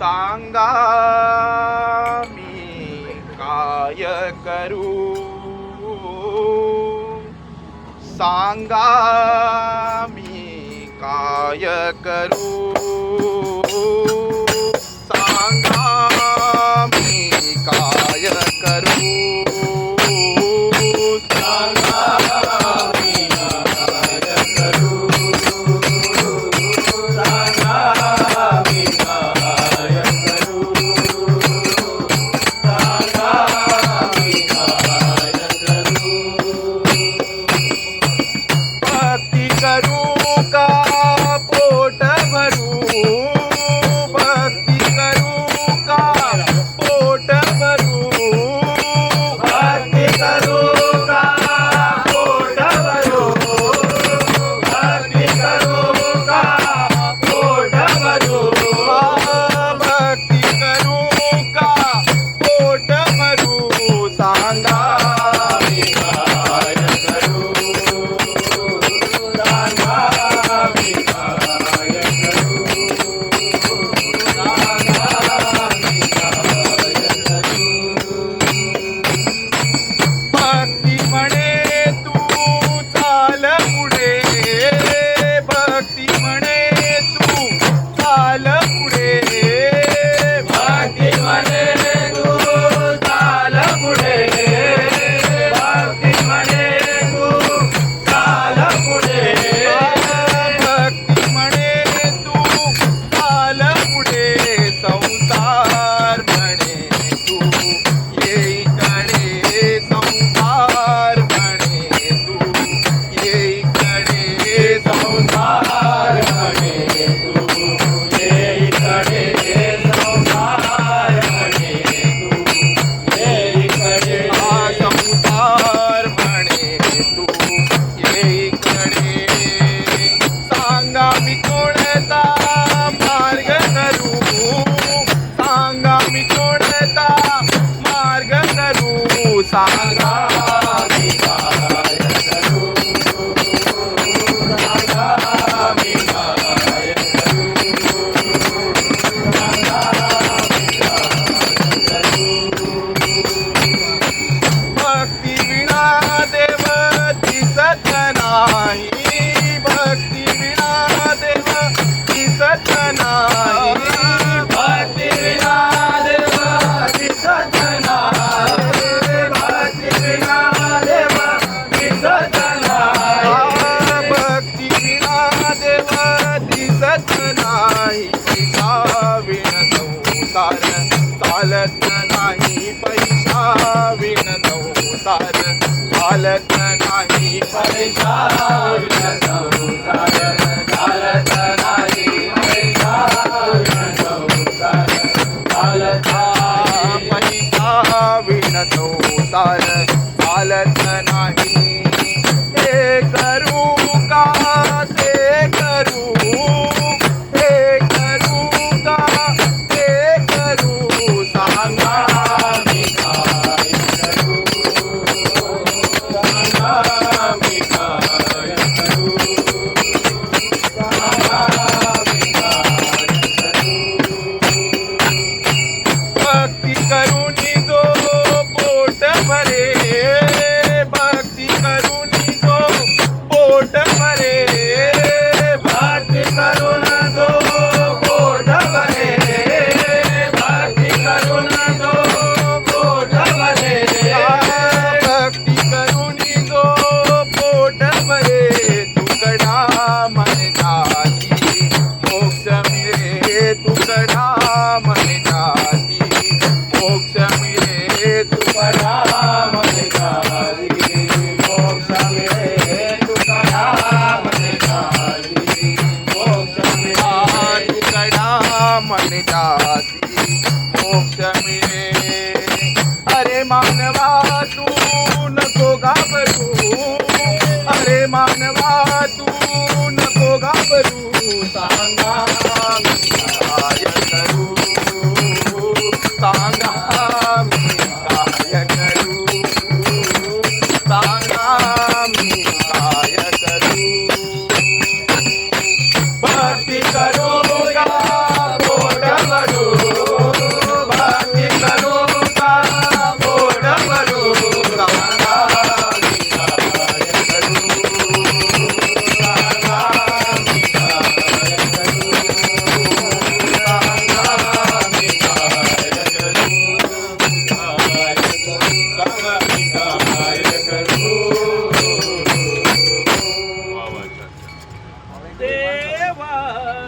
सांगा मी काय करू? सांगा मी काय करू? संसार चालत नाही. चालत नाही विण संसार चालत नाही. ते करू का? ते करू मन जाती मोक्ष मिले अरे मानवा, तू न को गाबरू अरे मानवा, तू न को गाबरू मी काय करू सांगा मी करू सांगा। मी करू भक्ति करो